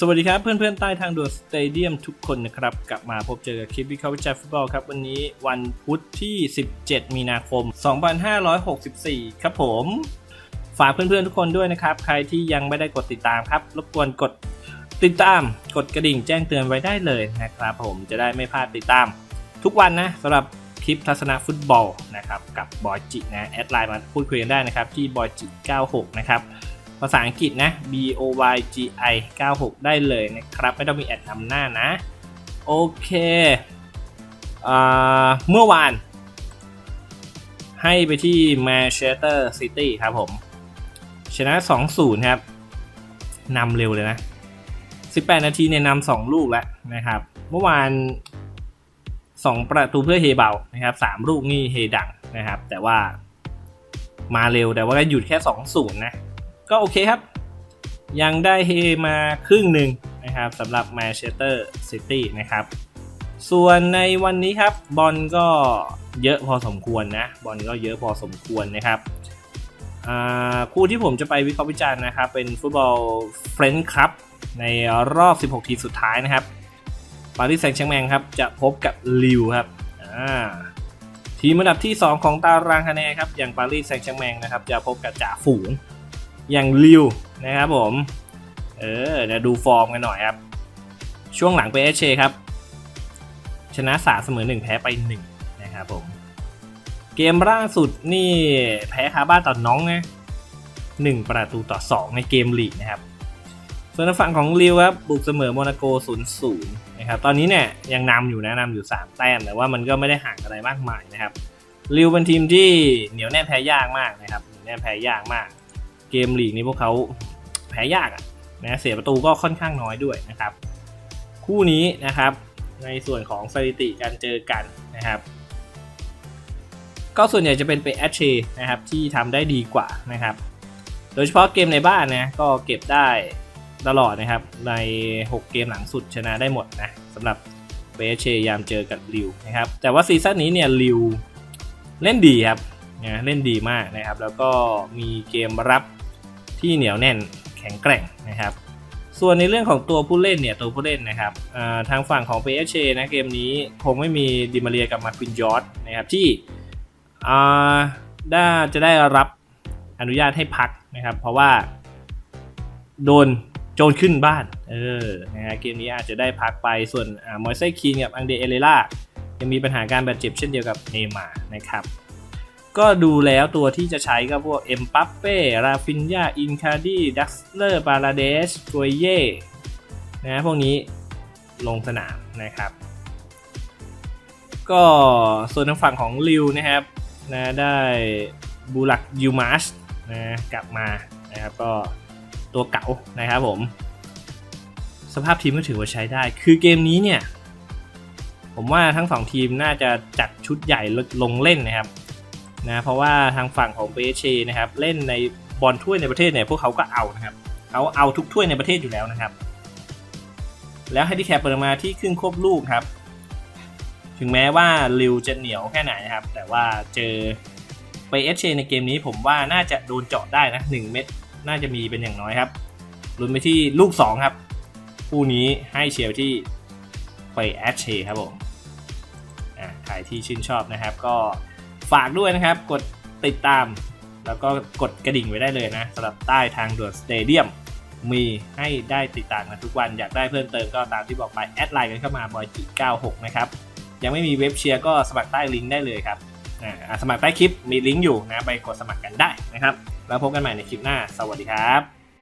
สวัสดีครับเพื่อนๆใต้ทางด่วนสเตเดียมทุกคนนะครับ กลับมาพบเจอกับคลิปวิเคราะห์วิจารณ์ฟุตบอลครับ วันนี้วันพุธที่ 17 มีนาคม 2564 ครับผม ฝากเพื่อนๆทุกคนด้วยนะครับ ใครที่ยังไม่ได้กดติดตามครับ รบกวนกดติดตามกดกระดิ่งแจ้งเตือนไว้ได้เลยนะครับผมจะได้ไม่พลาดติดตาม ทุกวันนะสำหรับคลิปทัศนะฟุตบอลนะครับกับบอยจินะแอดไลน์มาพูดคุยกันได้นะครับที่บอยจิ96นะครับ ภาษาอังกฤษนะ B O Y G I 96 ได้เลยนะครับ ไม่ต้องมีแอดนำหน้านะ โอเคเมื่อวาน ให้ไปที่แมนเชสเตอร์ซิตี้ครับผม ชนะ 2-0 ครับนำเร็วเลยนะ 18 นาทีเนี่ยนำ2ลูกแล้วนะครับ เมื่อวาน 2 ประตูเพื่อเฮเบานะครับ 3 ลูกนี่เฮดังนะครับ แต่ว่ามาเร็วแต่ว่าก็หยุดแค่ 2-0 นะ ก็โอเคครับ ยังได้เฮมาครึ่งหนึ่งนะครับสำหรับแมนเชสเตอร์ซิตี้นะครับ ส่วนในวันนี้ครับบอลก็เยอะพอสมควรนะบอลก็เยอะพอสมควรนะครับคู่ที่ผมจะไปวิเคราะห์วิจารณ์นะครับ เป็นฟุตบอลเฟรนช์ครับในรอบ 16 ทีมสุดท้ายนะครับปารีสแซงต์แชร์แมงครับ จะพบกับลิวครับทีมอันดับที่ 2 ของตารางคะแนนครับ อย่างปารีสแซงต์แชร์แมงนะครับ จะพบกับจ่าฝูง อย่างลิวนะครับผม เออเดี๋ยวดูฟอร์มกันหน่อยครับ ช่วงหลังไปเอชเชครับ ชนะสาเสมอหนึ่งแพ้ไปหนึ่งนะครับผม เกมล่าสุดนี่แพ้คาบ้านต่อน้องนะหนึ่งประตูต่อสองในเกมลีกนะครับ ส่วนฝั่งของลิวครับบุกเสมอโมนาโก0ูนย์ศูนย์นะครับตอนนี้เนี่ยยังนำอยู่นะนำอยู่ 3 แต้มแต่ว่ามันก็ไม่ได้ห่างอะไรมากมายนะครับลิวเป็นทีมที่เหนียวแน่นแพ้ยากมากนะครับเหนียวแน่นแพ้ยากมาก เกมลีกนี้พวกเขาแพ้ยากนะเสียประตูก็ค่อนข้างน้อยด้วยนะครับ คู่นี้นะครับในส่วนของสถิติการเจอกันนะครับ ก็ส่วนใหญ่จะเป็นไปแอชเชนะครับที่ทำได้ดีกว่านะครับ โดยเฉพาะเกมในบ้านนะก็เก็บได้ตลอดนะครับใน 6 เกมหลังสุดชนะได้หมดนะสำหรับเบเชยามเจอกับริวนะครับแต่ว่าซีซั่นนี้เนี่ยริวเล่นดีครับนะเล่นดีมากนะครับ แล้วก็มีเกมรับ ที่เหนียวแน่นแข็งแกร่งนะครับ ส่วนในเรื่องของตัวผู้เล่นเนี่ยตัวผู้เล่นนะครับทางฝั่งของ p s g นะเกมนี้คงไม่มีดิมาเรียกับมาควินยอร์ดนะครับที่ได้จะได้รับอนุญาตให้พักนะครับ เพราะว่า โดนโจรขึ้นบ้าน เออนะฮะเกมนี้อาจจะได้พักไปส่วนมอยเซคีนกับอังเดเอเลล่ายังมีปัญหาการบาดเจ็บเช่นเดียวกับเนมานะครับ ก็ดูแล้วตัวที่จะใช้ก็พวกเอ็มปัปเป้ราฟินยาอินคาดีดักสเลอร์บาลาเดสกวเย่นะพวกนี้ลงสนามนะครับ ก็ส่วนทางฝั่งของลิวนะครับนะได้บูลักยูมาสนะกลับมานะครับก็ตัวเก่านะครับผม สภาพทีมก็ถือว่าใช้ได้ คือเกมนี้เนี่ย ผมว่าทั้งสองทีมน่าจะจัดชุดใหญ่ลงเล่นนะครับ นะเพราะว่าทางฝั่งของเปเชนะครับเล่นในบอลถ้วยในประเทศเนี่ยพวกเขาก็เอานะครับเขาเอาทุกถ้วยในประเทศอยู่แล้วนะครับ แล้วให้ที่แคปเปิดมาที่ครึ่งควบลูกครับ ถึงแม้ว่าลิวจะเหนียวแค่ไหนนะครับ แต่ว่าเจอไปเอชในเกมนี้ผมว่าน่าจะโดนเจาะได้นะ1เม็ดน่าจะมีเป็นอย่างน้อยครับลุ้นไปที่ลูก 2 ครับ คู่นี้ให้เชียร์ที่ไปแอชเชครับผมอ่าใครที่ชื่นชอบนะครับก็ ฝากด้วยนะครับ กดติดตาม แล้วก็กดกระดิ่งไว้ได้เลยนะสำหรับใต้ทางด่วนสเตเดียมมีให้ได้ติดตามกันทุกวันอยากได้เพิ่มเติมก็ตามที่บอกไป แอดไลน์กันเข้ามาบอยจิ96 นะครับ ยังไม่มีเว็บเชียร์ก็สมัครใต้ลิงก์ได้เลยครับสมัครใต้คลิปมีลิงก์อยู่นะไปกดสมัครกันได้นะครับ แล้วพบกันใหม่ในคลิปหน้า สวัสดีครับ